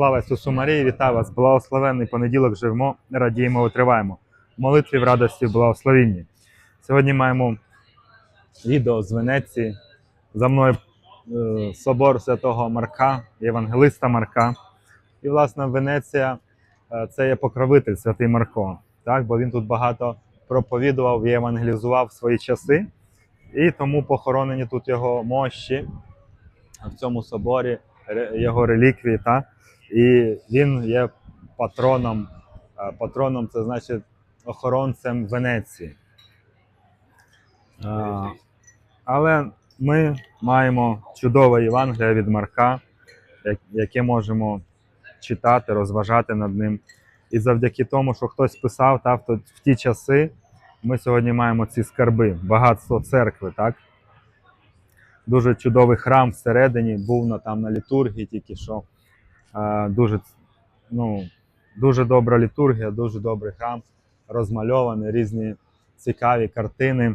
Слава Ісусу Марії, вітаю вас! Благословенний понеділок живемо, радіємо, витриваємо. Молитві в радості, в благословінні. Сьогодні маємо відео з Венеції. За мною е, собор святого Марка, Євангелиста Марка. І, власне, Венеція е, це є покровитель святий Марко, так? бо він тут багато проповідував і евангелізував свої часи. І тому похоронені тут його мощі в цьому соборі, його реліквії. Та? І він є патроном. е, Патроном це значить охоронцем Венеції. Е, Але ми маємо чудове Євангеліє від Марка, яке можемо читати, розважати над ним. І завдяки тому, що хтось писав та, в ті часи, ми сьогодні маємо ці скарби, багатство церкви, так? Дуже чудовий храм всередині, був на, там на літургії тільки що. Е, дуже, ну, дуже добра літургія, дуже добрий храм, розмальований, різні цікаві картини,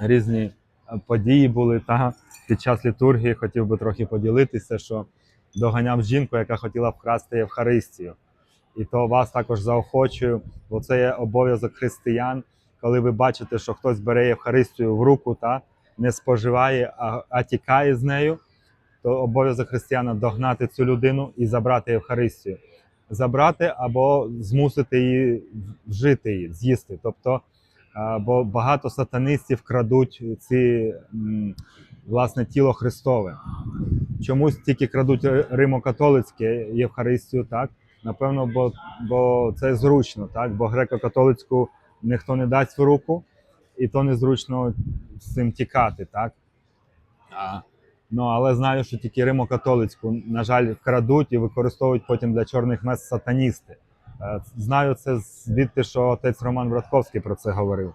різні е, події були. Та? Під час літургії хотів би трохи поділитися, що доганяв жінку, яка хотіла вкрасти Євхаристію. І то вас також заохочую, бо це є обов'язок християн, коли ви бачите, що хтось бере Євхаристію в руку та не споживає, а, а тікає з нею, то обов'язок християна догнати цю людину і забрати Євхаристію. Забрати або змусити її вжити її, з'їсти. Тобто, бо багато сатанистів крадуть ці власне тіло Христове. Чомусь тільки крадуть ри- римо-католицьке Євхаристію, так? Напевно, бо, бо це зручно, так? Бо греко-католицьку ніхто не дасть в руку, і то незручно з цим тікати, так? А, ну, але знаю, що тільки римо-католицьку, на жаль, крадуть і використовують потім для чорних мес сатаністи. Е, Знаю це звідти, що отець Роман Братковський про це говорив.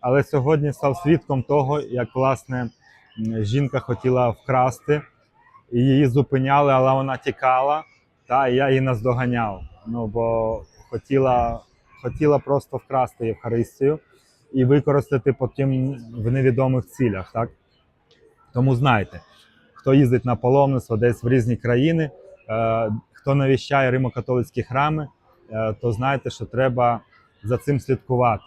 Але сьогодні став свідком того, як власне жінка хотіла вкрасти, і її зупиняли, але вона тікала, та і я її наздоганяв. Ну бо хотіла, хотіла просто вкрасти Євхаристію і використати потім в невідомих цілях. Так? Тому знайте, хто їздить на паломництво десь в різні країни, е, хто навіщає римо-католицькі храми, е, то знайте, що треба за цим слідкувати.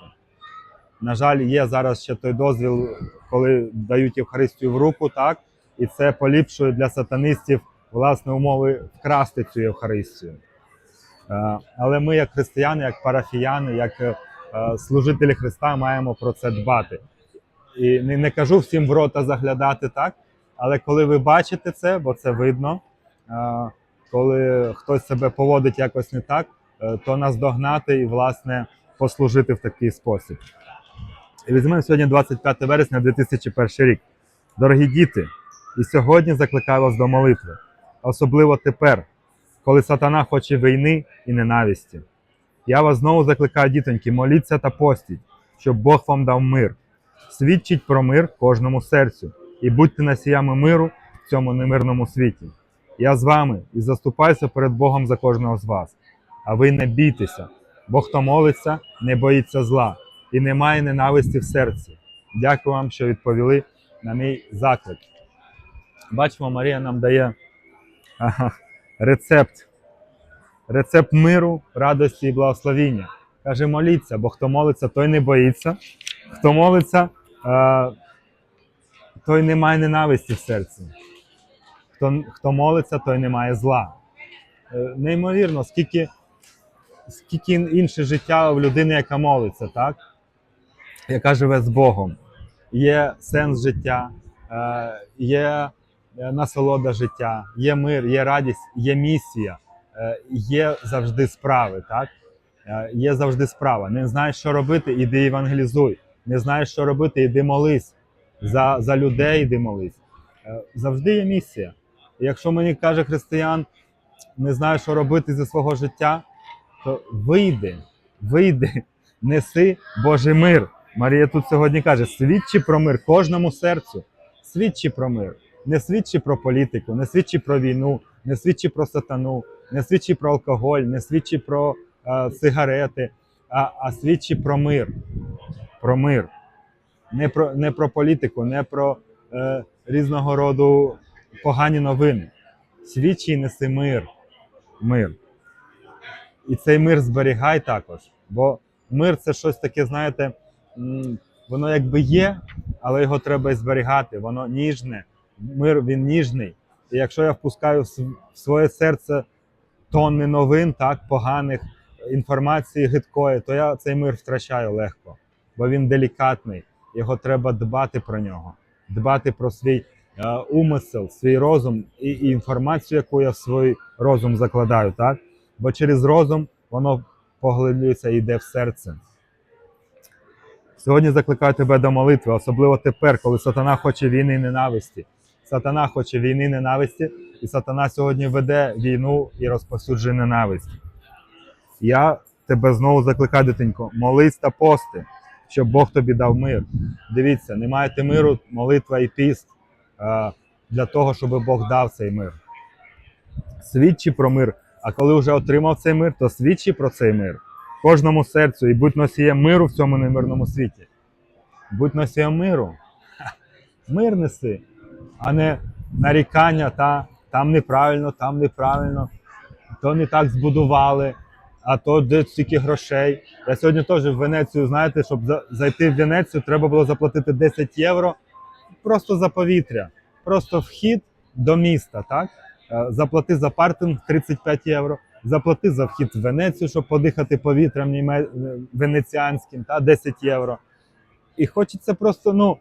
На жаль, є зараз ще той дозвіл, коли дають Євхаристію в руку, так, і це поліпшує для сатанистів власне умови вкрасти цю Євхаристію. Е, Але ми, як християни, як парафіяни, як служителі Христа, маємо про це дбати. І не кажу всім в рота заглядати так, але коли ви бачите це, бо це видно, е, коли хтось себе поводить якось не так, е, то нас догнати і, власне, послужити в такий спосіб. І візьмемо сьогодні 25 вересня 2001 рік. Дорогі діти, і сьогодні закликаю вас до молитви, особливо тепер, коли сатана хоче війни і ненависті. Я вас знову закликаю, дітоньки, моліться та постіть, щоб Бог вам дав мир. Свідчіть про мир кожному серцю і будьте носіями миру в цьому немирному світі. Я з вами і заступаюся перед Богом за кожного з вас. А ви не бійтеся, бо хто молиться, не боїться зла і не має ненависті в серці. Дякую вам, що відповіли на мій заклик. Бачимо, Марія нам дає ага, рецепт. Рецепт миру, радості і благословіння. Каже, моліться, бо хто молиться, той не боїться. Хто молиться, е, той не має ненависті в серці. Хто, хто молиться, той не має зла. Е, неймовірно, скільки, скільки інше життя в людини, яка молиться, так? яка живе з Богом. Є сенс життя, е, є е, насолода життя, є мир, є радість, є місія, є завжди справи. Так? Є завжди справа. Не знаєш, що робити, іди евангелізуй. Не знаєш, що робити, іди молись. За, за людей іди молись. Е, Завжди є місія. І якщо мені каже християн, не знаю, що робити зі свого життя, то вийди, вийди, неси Божий мир. Марія тут сьогодні каже: свідчи про мир кожному серцю, свідчи про мир. Не свідчи про політику, не свідчи про війну, не свідчи про сатану, не свідчи про алкоголь, не свідчи про е, сигарети, а, а свідчи про мир. Про мир. Не про, не про політику, не про е, різного роду погані новини. Свідчи і неси мир. мир. І цей мир зберігай також. Бо мир це щось таке, знаєте, воно якби є, але його треба і зберігати. Воно ніжне. Мир він ніжний. І якщо я впускаю в своє серце тонни новин, так, поганих інформації гидкої, то я цей мир втрачаю легко, бо він делікатний. Його треба дбати про нього, дбати про свій е, умисел, свій розум і, і інформацію, яку я в свій розум закладаю, так? Бо через розум воно поглиблюється і йде в серце. Сьогодні закликаю тебе до молитви, особливо тепер, коли сатана хоче війни і ненависті. Сатана хоче війни і ненависті, і сатана сьогодні веде війну і розповсюджує ненависть. Я тебе знову закликаю, дитинко, молись та пости, щоб Бог тобі дав мир. Дивіться, не маєте миру, молитва і піст для того, щоб Бог дав цей мир. Свідчи про мир. А коли вже отримав цей мир, то свідчи про цей мир кожному серцю і будь носієм миру в цьому немирному світі. Будь носієм миру. Мир неси, а не нарікання, та там неправильно, там неправильно, то не так збудували, а то де стільки грошей. Я сьогодні теж в Венецію, знаєте, щоб зайти в Венецію, треба було заплатити 10 євро просто за повітря, просто вхід до міста, так? Е, Заплати за паркінг 35 євро, заплати за вхід в Венецію, щоб подихати повітрям німе- е, венеціанським, та 10 євро. І хочеться просто, ну,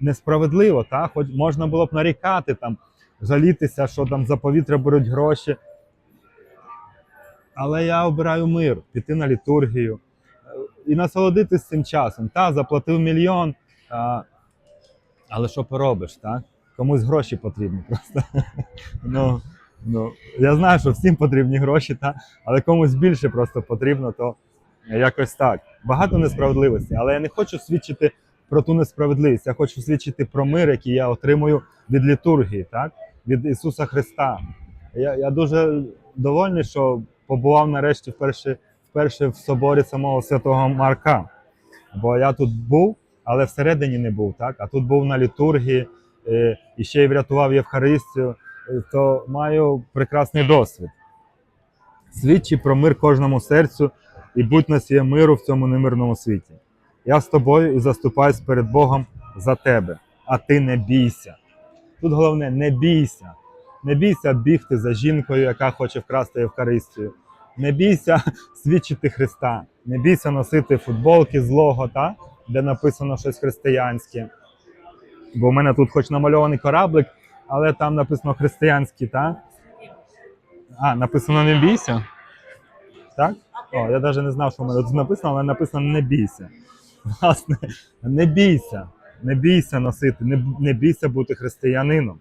несправедливо, та? хоч можна було б нарікати, там, жалітися, що там за повітря беруть гроші. Але я обираю мир, піти на літургію е, і насолодитись цим часом. Та, заплатив мільйон. А, але що поробиш, так? Комусь гроші потрібні просто. ну, ну, я знаю, що всім потрібні гроші, та? але комусь більше просто потрібно, то якось так. Багато несправедливості, але я не хочу свідчити про ту несправедливість. Я хочу свідчити про мир, який я отримую від літургії, так? від Ісуса Христа. Я, я дуже довольний, що побував нарешті вперше, вперше в соборі самого святого Марка. Бо я тут був, але всередині не був, так? А тут був на літургії е, і ще й врятував Євхаристію, е, то маю прекрасний досвід. Свідчи про мир кожному серцю і будь носієм миру в цьому немирному світі. Я з тобою і заступаюсь перед Богом за тебе, а ти не бійся. Тут головне, не бійся. Не бійся бігти за жінкою, яка хоче вкрасти Євхаристію. Не бійся свідчити Христа. Не бійся носити футболки злого, та? де написано щось християнське. Бо в мене тут хоч намальований кораблик, але там написано християнський, так? А, написано не бійся. Так? О, я навіть не знав, що в мене тут написано, але написано не бійся. Власне, не бійся. Не бійся носити, не бійся бути християнином.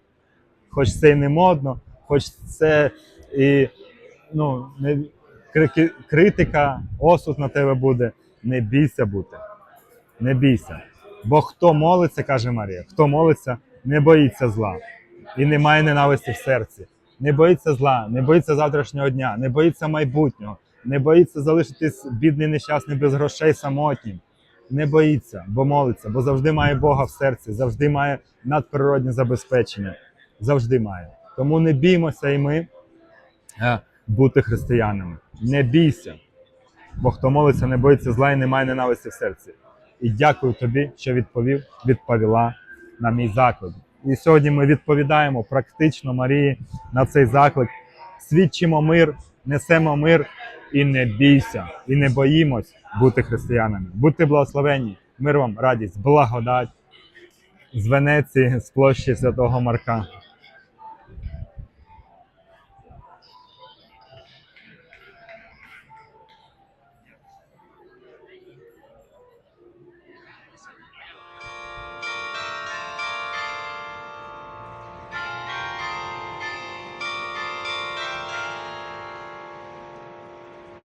Хоч це і не модно, хоч це і ну, не, критика, осуд на тебе буде. Не бійся бути. Не бійся. Бо хто молиться, каже Марія, хто молиться, не боїться зла і не має ненависті в серці. Не боїться зла, не боїться завтрашнього дня, не боїться майбутнього, не боїться залишитись бідний нещасний без грошей самотнім. Не боїться, бо молиться, бо завжди має Бога в серці, завжди має надприродне забезпечення. Завжди має. Тому не біймося і ми е, бути християнами. Не бійся, бо хто молиться, не боїться зла і не має ненависті в серці. І дякую тобі, що відповів, відповіла на мій заклик. І сьогодні ми відповідаємо практично Марії на цей заклик. Свідчимо мир, несемо мир і не бійся, і не боїмось бути християнами. Будьте благословенні, мир вам, радість, благодать з Венеції, з площі Святого Марка.